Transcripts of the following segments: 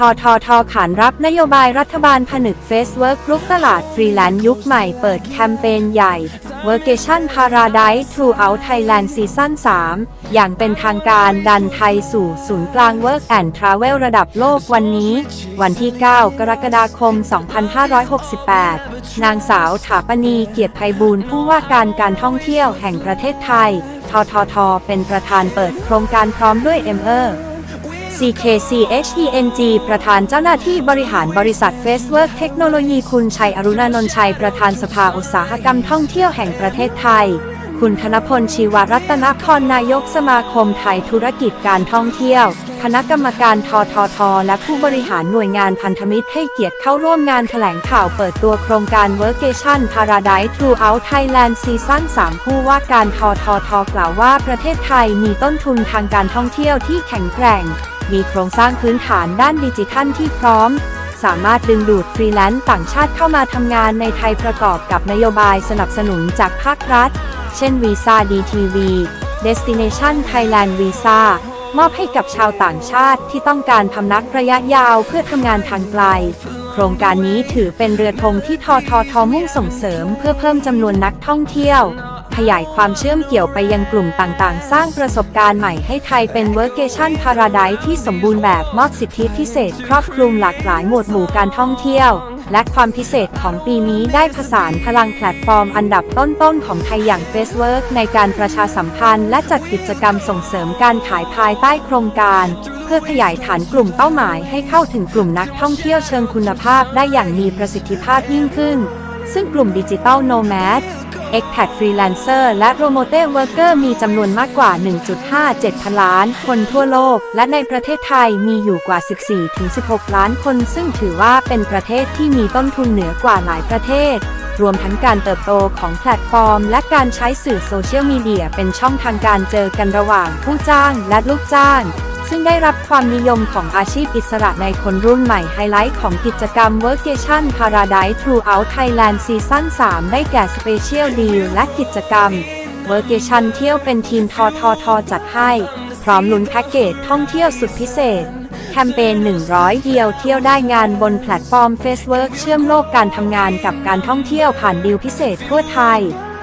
ททขานรับนโยบายรัฐบาลผนึกเฟสเวิร์กลุกตลาดฟรีแลนซ์ยุคใหม่เปิดแคมเปญใหญ่ Workation Paradise Throughout Thailand Season 3 อย่างเป็นทางการดันไทยสู่ศูนย์กลาง Work and Travel ระดับโลกวันนี้ วันที่ 9 กรกฎาคม 2568 นางสาวถาปณีเกียรติไพบูลผู้ว่าการการท่องเที่ยวแห่งประเทศไทย ททท เป็นประธานเปิดโครงการพร้อมด้วยเอ็มเออร์ CKCHENG ประธานเจ้าหน้าที่บริหารบริษัท Facework เทคโนโลยีคุณชัยอรุณานนท์ชัย ประธานสภาอุตสาหกรรมท่องเที่ยวแห่งประเทศไทย คุณธนพลชีวรัตนพรนายกสมาคมไทยธุรกิจการท่องเที่ยว คณะกรรมการททท และผู้บริหารหน่วยงานพันธมิตรให้เกียรติเข้าร่วมงานแถลงข่าวเปิดตัวโครงการ Workation Paradise Throughout Thailand Season 3 ผู้ว่าการททท กล่าวว่าประเทศไทยมีต้นทุนทางการท่องเที่ยวที่แข็งแกร่ง มีโครงสร้างพื้นฐานด้านดิจิทัลที่พร้อม สามารถดึงดูดฟรีแลนซ์ต่างชาติเข้ามาทำงานในไทยประกอบกับนโยบายสนับสนุนจากภาครัฐ เช่นวีซ่า DTV Destination Thailand Visa มอบให้กับชาวต่างชาติที่ต้องการพำนักระยะยาวเพื่อทำงานทางไกล โครงการนี้ถือเป็นเรือธงที่ทททมุ่งส่งเสริมเพื่อเพิ่มจำนวนนักท่องเที่ยว ขยายความเชื่อมเกี่ยวไปยังกลุ่มต่างๆ สร้างประสบการณ์ใหม่ให้ไทยเป็น Workation Paradise ที่สมบูรณ์แบบมอบสิทธิพิเศษ ครอบคลุมหลากหลายหมวดหมู่การท่องเที่ยว และความพิเศษของปีนี้ได้ผสานพลังแพลตฟอร์มอันดับต้นๆของไทยอย่าง Facework ในการประชาสัมพันธ์ และจัดกิจกรรมส่งเสริมการขายภายใต้โครงการ เพื่อขยายฐานกลุ่มเป้าหมายให้เข้าถึงกลุ่มนักท่องเที่ยวเชิงคุณภาพได้อย่างมีประสิทธิภาพยิ่งขึ้น ซึ่งกลุ่มดิจิ t a ลโนแมด Expat Freelancer และ Remote Worker มีจำนวนมากกว่า 1.57 พันล้าน คนทั่วโลก และในประเทศไทยมีอยู่กว่า 14-16 ล้านคน ซึ่งถือว่าเป็นประเทศที่มีต้นทุนเหนือกว่าหลายประเทศ รวมทั้งการเติบโตของแพลตฟอร์ม และการใช้สื่อโซเชียลมีเดียเป็นช่องทางการเจอกันระหว่างผู้จ้างและลูกจ้าง ซึ่งได้รับความนิยมของอาชีพอิสระในคนรุ่นใหม่ไฮไลท์ของกิจกรรม Workation Paradise Throughout Thailand Season 3 ได้แก่ Special Deal และกิจกรรม Workation เที่ยวเป็นทีมทอทอทอจัดให้ พร้อมลุ้นแพ็กเกจท่องเที่ยวสุดพิเศษ แคมเปญ 100 เดียวเที่ยวได้งานบนแพลตฟอร์ม Facework เชื่อมโลกการทำงานกับการท่องเที่ยวผ่านดีลพิเศษทั่วไทย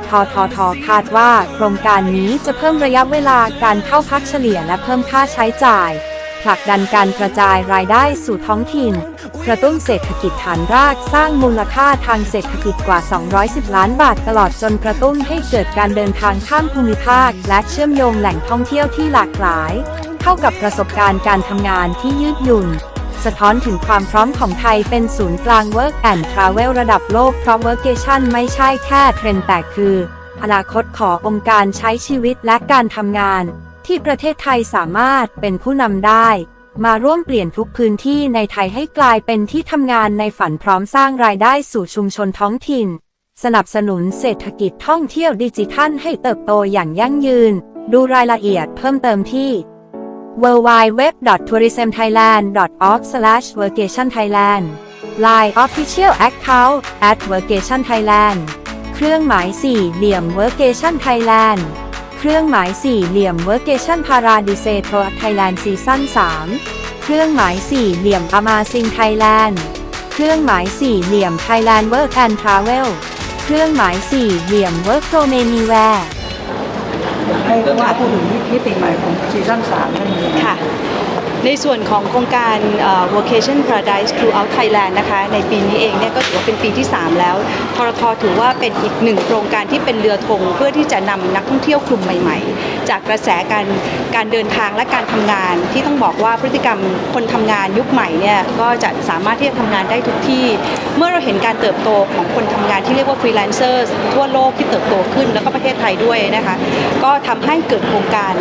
ทททคาดว่า โครงการนี้จะเพิ่มระยะเวลาการเข้าพักเฉลี่ยและเพิ่มค่าใช้จ่าย ผลักดันการกระจายรายได้สู่ท้องถิ่น กระตุ้นเศรษฐกิจฐานรากสร้างมูลค่าทางเศรษฐกิจกว่า 210 ล้านบาทตลอดจนกระตุ้นให้เกิดการเดินทางข้ามภูมิภาค และเชื่อมโยงแหล่งท่องเที่ยวที่หลากหลาย เข้ากับประสบการณ์การทำงานที่ยืดหยุ่น สะท้อนถึงความพร้อมของไทยเป็นศูนย์กลาง Work and Travel ระดับโลกเพราะ Workation ไม่ใช่แค่เทรนด์แต่คือ อนาคตขององค์การใช้ชีวิตและการทำงาน ที่ประเทศไทยสามารถเป็นผู้นำได้ มาร่วมเปลี่ยนทุกพื้นที่ในไทยให้กลายเป็นที่ทำงานในฝันพร้อมสร้างรายได้สู่ชุมชนท้องถิ่น สนับสนุนเศรษฐกิจท่องเที่ยวดิจิทัลให้เติบโตอย่างยั่งยืน ดูรายละเอียดเพิ่มเติมที่ www.tourismthailand.org/workationthailand Line Official Account at Workation Thailand เครื่องหมายสี่เหลี่ยม Workation Thailand เครื่องหมายสี่เหลี่ยม Workation Paradise Tour Thailand Season 3 เครื่องหมายสี่เหลี่ยม Amazing Thailand เครื่องหมายสี่เหลี่ยม Thailand Work and Travel เครื่องหมายสี่เหลี่ยม Work from Anywhere ให้ว่าพูดถึงมิติใหม่ของซีซั่น3นั่นเองค่ะในส่วนของโครงการเอ่อ Vocation Paradise Throughout Thailand นะคะ ในปีนี้เองเนี่ยก็ถือว่าเป็นปีที่ 3 แล้ว ทรทถือว่าเป็นอีกหนึ่งโครงการที่เป็นเรือธงเพื่อที่จะนำนักท่องเที่ยวกลุ่มใหม่ ๆ จากกระแสการการเดินทางและการทำงาน ที่ต้องบอกว่าพฤติกรรมคนทำงานยุคใหม่เนี่ยก็จะสามารถที่จะทำงานได้ทุกที่ เมื่อเราเห็นการเติบโตของคนทำงานที่เรียกว่าฟรีแลนเซอร์ทั่วโลกที่เติบโตขึ้น แล้วก็ประเทศไทยด้วยนะคะก็ทำให้เกิดโครงการ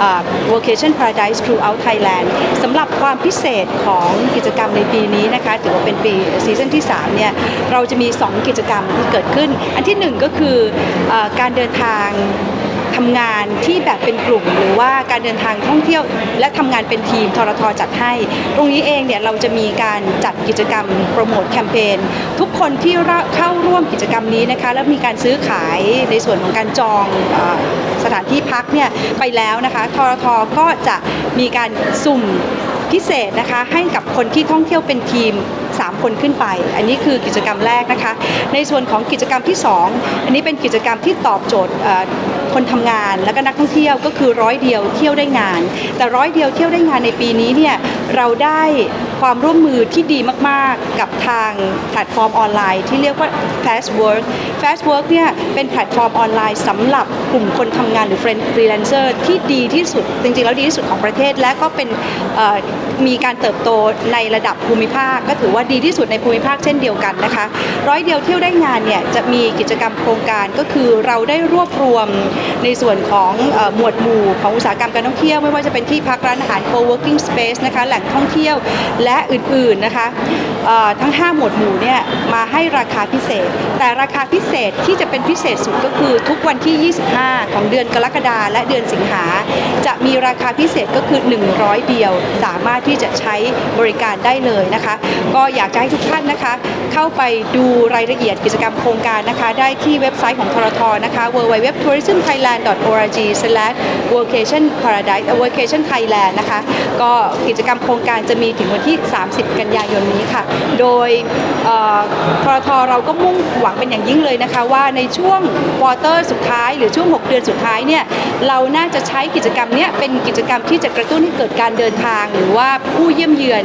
อ่อ Vocation Paradise Throughout Thailand สำหรับความพิเศษของกิจกรรมในปีนี้นะคะถือว่าเป็นปีซีซั่นที่3เนี่ยเราจะมี 2 กิจกรรมที่เกิดขึ้น อันที่1ก็คืออการเดินทางทำงานที่แบบเป็นกลุ่ม หรือว่าการเดินทางท่องเที่ยวและทำงานเป็นทีมทรทจัดให้ ตรงนี้เองเนี่ยเราจะมีการจัดกิจกรรมโปรโมทแคมเปญทุกคนที่เข้าร่วมกิจกรรมนี้นะคะแล้วมีการซื้อขายในส่วนของการจองอสถานที่พักเนี่ยไปแล้วนะคะทรทก็จะมีการสุ่มพิเศษนะคะให้กับคนที่ท่องเที่ยวเป็นทีม 3 คนขึ้นไป อันนี้คือกิจกรรมแรกนะคะ ในส่วนของกิจกรรมที่ 2 อันนี้เป็นกิจกรรมที่ตอบโจทย์คนทำงานและก็นักท่องเที่ยวก็คือร้อยเดียวเที่ยวได้งาน แต่ร้อยเดียวเที่ยวได้งานในปีนี้เนี่ยเราได้ ความร่วมมือที่ดีมากๆ กับทางแพลตฟอร์มออนไลน์ที่เรียกว่า Fast Work Fast Work เนี่ยเป็นแพลตฟอร์มออนไลน์สำหรับกลุ่มคนทำงานหรือฟรีแลนเซอร์ที่ดีที่สุด จริงๆ แล้วดีที่สุดของประเทศและก็เป็นมีการเติบโตในระดับภูมิภาค ก็ถือว่าดีที่สุดในภูมิภาคเช่นเดียวกันนะคะ ร้อยเดียวเที่ยวได้งานเนี่ยจะมีกิจกรรมโครงการก็คือเราได้รวบรวมในส่วนของหมวดหมู่ของอุตสาหกรรมการท่องเที่ยว ไม่ว่าจะเป็นที่พักร้านอาหาร co-working space นะคะแหล่งท่องเที่ยวและและอื่นๆนะคะทั้ง 5 หมวดหมู่เนี่ยมาให้ราคาพิเศษ แต่ราคาพิเศษที่จะเป็นพิเศษสุดก็คือทุกวันที่ 25 ของเดือนกรกฎาและเดือนสิงหา จะมีราคาพิเศษก็คือ 100 เดียว สามารถที่จะใช้บริการได้เลยนะคะ ก็อยากจะให้ทุกท่านนะคะ เข้าไปดูรายละเอียดกิจกรรมโครงการนะคะ ได้ที่เว็บไซต์ของทรทนะคะ www.tourismthailand.org/vacationparadise vacation thailand นะคะ ก็กิจกรรมโครงการจะมีถึงวันที่30 กันยายนนี้ค่ะ โดยเอ่อทรทเราก็มุ่งหวังเป็นอย่างยิ่งเลยนะคะ ว่าในช่วงควอเตอร์สุดท้ายหรือช่วง 6 เดือนสุดท้ายเนี่ยเราน่าจะใช้กิจกรรมเนี้ยเป็นกิจกรรมที่จะกระตุ้นให้เกิดการเดินทาง หรือว่าผู้เยี่ยมเยือน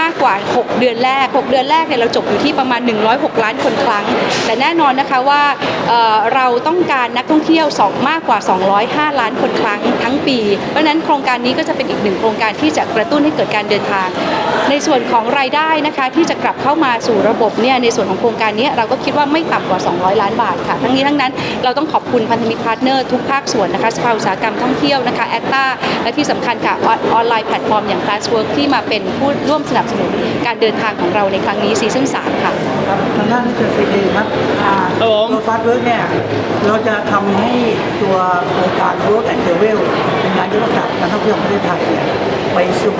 มากกว่า 6 เดือนแรก 6 เดือนแรกเนี่ยเราจบอยู่ที่ประมาณ 106 ล้านคนครั้ง แต่แน่นอนนะคะว่าเเราต้องการนักท่องเที่ยวสองมากกว่า 205 ล้านคนครั้งทั้งปี เพราะฉะนั้นโครงการนี้ก็จะเป็นอีกหนึ่งโครงการที่จะกระตุ้นให้เกิดการเดินทางในส่วนของรายได้นะคะที่จะกลับเข้ามาสู่ระบบเนี่ยในส่วนของโครงการนี้เราก็คิดว่าไม่ต่ำกว่า 200 ล้านบาทค่ะ ทั้งนี้ทั้งนั้นเราต้องขอบคุณพันธมิตรพาร์ทเนอร์ทุกภาคส่วนนะคะสภาอุตสาหกรรมท่องเที่ยวนะคะแอคตาและที่สำคัญค่ะออนออนไลน์แพลตฟอร์มอย่าง Classwork ที่มาเป็นผู้ร่วมสนับสนุนการเดินทางของเราในครั้งนี้ซีซั่น3ค่ะครับทางด้านนี้จะซีดีครับอ่าครับผมตัวฟาสเวิร์กเนี่ยเราจะทำให้ตัวโครงการ Work and Travel เป็นงานยุทธศาสตร์การท่องเที่ยวของประเทศไทยเนี่ย ไปสู่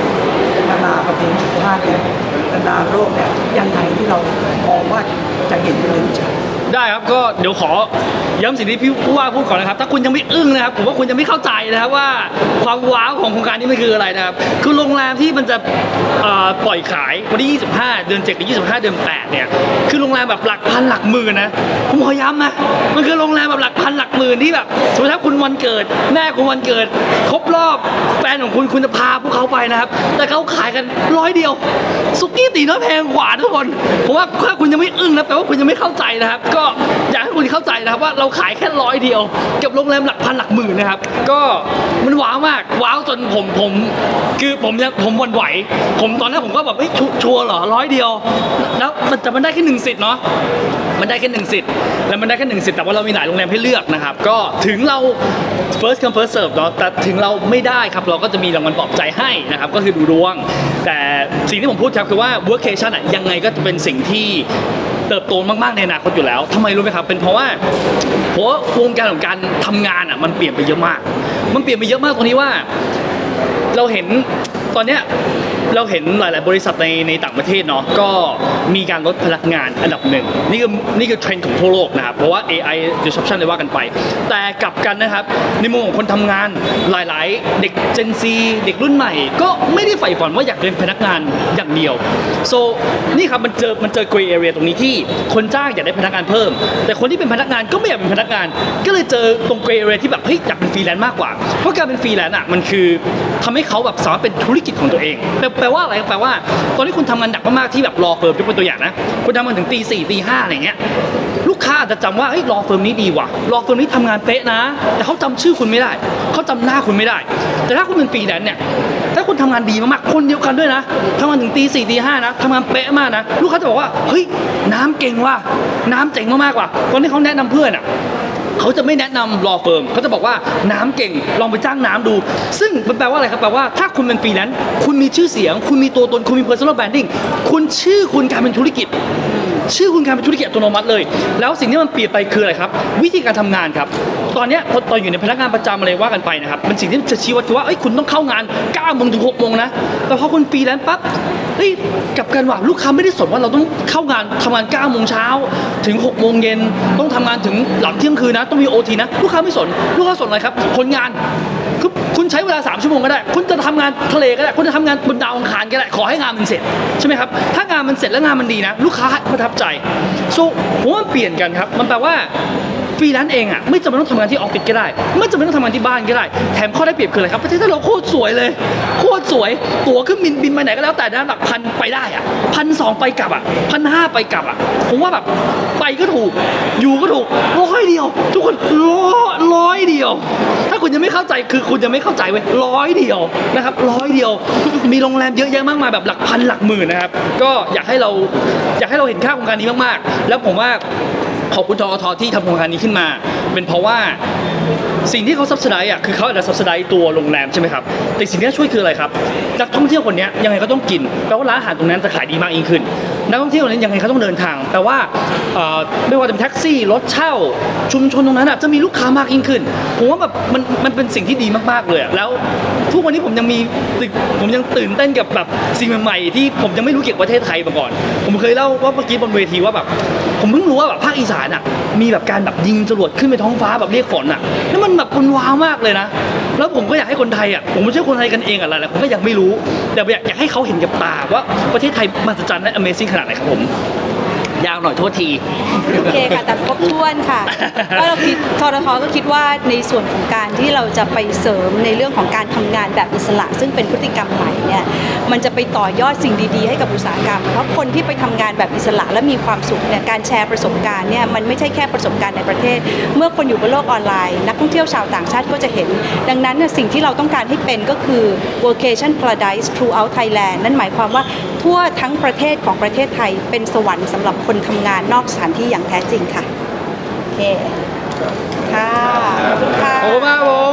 นานาประเทศชาติเนี่ยนานาโลกเนี่ยยังไงที่เรามองว่าจะเห็นเป็นเรื่องจริง ได้ครับก็เดี๋ยวขอ ย้ำสิ่งที่พี่ผู้ว่าพูดก่อนนะครับ ถ้าคุณยังไม่อึ้งนะครับ ผมว่าคุณจะไม่เข้าใจนะครับว่าความว้าวของโครงการนี้มันคืออะไรนะครับ คือโรงแรมที่มันจะปล่อยขายวันที่ 25 เดือน7กับ25 เดือน8เนี่ย คือโรงแรมแบบหลักพันหลักหมื่นนะ ผมขอย้ำนะ มันคือโรงแรมแบบหลักพันหลักหมื่นที่แบบ สมมติถ้าคุณวันเกิด แม่คุณวันเกิด ครบรอบแฟนของคุณคุณจะพาพวกเขาไปนะครับ แต่เขาขายกันร้อยเดียว สุกี้ตีน้อยแพงกว่าทุกคน ผมว่าถ้าคุณยังไม่อึ้งนะแปลว่าคุณยังไม่เข้าใจนะครับ ก็อยากให้คุณเข้าใจนะครับว่าเราขายแค่ร้อยเดียวกับโรงแรมหลักพันหลักหมื่นนะครับ ก็มันว้าวมากว้าวจนผมผม คือผมยังผมหวันไหว ผมตอนนั้นผมก็แบบเฮ้ยชัวชัวร์เหรอร้อยเดียว แล้วมันแต่มันได้แค่หนึ่งสิทธิ์เนาะมันได้แค่หนึ่งสิทธิ์แล้วมันได้แค่หนึ่งสิทธิ์แต่ว่าเรามีหลายโรงแรมให้เลือกนะครับ ก็ถึงเรา first come first serve เนาะแต่ถึงเราไม่ได้ครับเราก็จะมีรางวัลปลอบใจให้นะครับ ก็คือดูดวง แต่สิ่งที่ผมพูดครับคือว่า workation อะยังไงก็จะเป็นสิ่งที่เติบโตมากๆในอนาคตอยู่แล้วทำไมรู้ไหมครับ เป็นเพราะว่าเพราะวงการของการทำงานอะมันเปลี่ยนไปเยอะมาก มันเปลี่ยนไปเยอะมากตรงนี้ว่า เราเห็น ตอนเนี้ยเราเห็นหลาย ๆ บริษัทในในต่างประเทศเนาะก็มีการลดพนักงานอันดับหนึ่งนี่คือนี่คือเทรนด์ของทั่วโลกนะครับเพราะว่า AI disruption เลยว่ากันไป แต่กลับกันนะครับในมุมของคนทำงานหลาย ๆ เด็ก Gen Z เด็กรุ่นใหม่ ก็ไม่ได้ใฝ่ฝันว่าอยากเป็นพนักงานอย่างเดียว so นี่ครับมันเจอมันเจอ gray area ตรงนี้ที่คนจ้างอยากได้พนักงานเพิ่ม แต่คนที่เป็นพนักงานก็ไม่อยากเป็นพนักงาน ก็เลยเจอตรง gray area ที่แบบเฮ้ยอยากเป็นฟรีแลนซ์มากกว่าเพราะการเป็นฟรีแลนซ์อะมันคือทำให้เขาแบบสามารถเป็นธุรกิจของตัวเองแปลแปลว่าอะไรแปลว่า ตอนที่คุณทำงานหนักมากๆที่แบบรอเฟิร์มยกเป็นตัวอย่างนะคุณทำงานถึงตีสี่ตีห้าอะไรเงี้ยลูกค้าอาจจะจำว่าเฮ้ยรอเฟิร์มนี้ดีว่ะรอเฟิร์มนี้ทำงานเป๊ะนะ แต่เขาจำชื่อคุณไม่ได้เขาจำหน้าคุณไม่ได้ แต่ถ้าคุณเป็นฟรีแลนซ์เนี่ยถ้าคุณทำงานดีมากๆคนเดียวกันด้วยนะทำงานถึงตีสี่ตีห้านะทำงานเป๊ะมากนะลูกค้าจะบอกว่าเฮ้ยน้ำเก่งว่ะน้ำเจ๋งมากๆว่ะตอนที่เขาแนะนำเพื่อนอะ เขาจะไม่แนะนำรอเฟิร์มเขาจะบอกว่าน้ำเก่งลองไปจ้างน้ำดู ซึ่งมันแปลว่าอะไรครับแปลว่าถ้าคุณเป็นฟรีแลนซ์คุณมีชื่อเสียง คุณมีตัวตนคุณมี personal branding คุณชื่อคุณกลายเป็นธุรกิจ ชื่อคุณกลายเป็นธุรกิจอัตโนมัติเลย แล้วสิ่งที่มันเปลี่ยนไปคืออะไรครับ วิธีการทำงานครับ ตอนนี้พอตอนอยู่ในพนักงานประจำอะไรว่ากันไปนะครับ มันสิ่งที่จะชี้วัดคือว่าเอ้ยคุณต้องเข้างาน9โมงถึง6โมงนะแต่พอคุณฟรีแลนซ์ปั๊บเฮ้ยกับกันว่าลูกค้าไม่ได้สนว่าเราต้องเข้างานทำงาน9โมงเช้าถึง6โมงเย็นต้องทำงานถึงหลังเที่ยงคืนนะ ต้องมีโอทีนะ ลูกค้าไม่สน ลูกค้าสนอะไรครับ ผลงาน คุณใช้เวลา 3 ชั่วโมงก็ได้ คุณจะทำงานทะเลก็ได้ คุณจะทำงานบนดาวอังคารก็ได้ ขอให้งานมันเสร็จใช่ไหมครับ ถ้างานมันเสร็จแล้วงานมันดีนะ ลูกค้าประทับใจโซผมว่าเปลี่ยนกันครับ มันแปลว่าฟรีแลนซ์เองอะไม่จำเป็นต้องทำงานที่ออฟฟิศก็ได้ ไม่จำเป็นต้องทำงานที่บ้านก็ได้ แถมข้อได้เปรียบคืออะไรครับประเทศไทยเราโคตรสวยเลย โคตรสวย ตั๋วเครื่องบินบินไปไหนก็แล้วแต่นะหลักพันไปได้อะพันสองไปกลับอะพันห้าไปกลับอะผมว่าแบบไปก็ถูก อยู่ก็ถูกร้อยเดียว ทุกคนร้อยเดียว คุณยังไม่เข้าใจคือคุณยังไม่เข้าใจเว้ยร้อยเดียวนะครับร้อยเดียว มีโรงแรมเยอะแยะมากมายแบบหลักพันหลักหมื่นนะครับ ก็อยากให้เราอยากให้เราเห็นค่าโครงการนี้มากๆ แล้วผมว่าขอบคุณทอทที่ทำโครงการนี้ขึ้นมา เป็นเพราะว่าสิ่งที่เขาซับสไดอะคือเขาอาจจะซับสไดตัวโรงแรมใช่ไหมครับแต่สิ่งที่ช่วยคืออะไรครับนักท่องเที่ยวคนนี้ยยังไงก็ต้องกินแปลว่าร้านอาหารตรงนั้นจะขายดีมากยิ่งขึ้น นักท่องเที่ยวนนั้นยังไงเขาต้องเดินทาง แต่ว่าไม่ว่าจะเป็นแท็กซี่รถเช่า ชุมชนตรงนั้นจะมีลูกค้ามากยิ่งขึ้นผมว่าแบบมันมันเป็นสิ่งที่ดีมากๆเลยแล้วทุกวันนี้ผมยังมีผมยังตื่นเต้นกับแบบสิ่งใหม่ๆที่ผมยังไม่รู้เกี่ยวกับประเทศไทยมาก่อน ผมเคยเล่าว่าเมื่อกี้บนเวทีว่าแบบ ผมเพิ่งรู้ว่าแบบภาคอีสานอะมีแบบการแบบยิงจรวดขึ้นไปท้องฟ้าแบบเรียกฝนอะแล้วมันแบบมันว้าวมากเลยนะ แล้วผมก็อยากให้คนไทยอะผมไม่ใช่คนไทยกันเองอะไรแหละผมก็ยังไม่รู้ แต่อยากอยากให้เขาเห็นกับตาว่าประเทศไทยมหัศจรรย์และ Amazing ขนาดไหนครับผม ยาวหน่อยโทษที โอเคค่ะแต่ครบถ้วนค่ะก็เราคิดทรทก็คิดว่าในส่วนของการที่เราจะไปเสริมในเรื่องของการทำงานแบบอิสระ ซึ่งเป็นพฤติกรรมใหม่เนี่ยมันจะไปต่อยอดสิ่งดีๆ ให้กับอุตสาหกรรม เพราะคนที่ไปทำงานแบบอิสระและมีความสุขเนี่ยการแชร์ประสบการณ์เนี่ยมันไม่ใช่แค่ประสบการณ์ในประเทศ เมื่อคนอยู่บนโลกออนไลน์ นักท่องเที่ยวชาวต่างชาติก็จะเห็น ดังนั้นเนี่ยสิ่งที่เราต้องการให้เป็นก็คือ vocation paradise throughout Thailand นั่นหมายความว่าทั่วทั้งประเทศของประเทศไทยเป็นสวรรค์สำหรับคนทำงานนอกสถานที่อย่างแท้จริงค่ะ โอเค ค่ะขอบคุณค่ะ ขอบคุณมากผม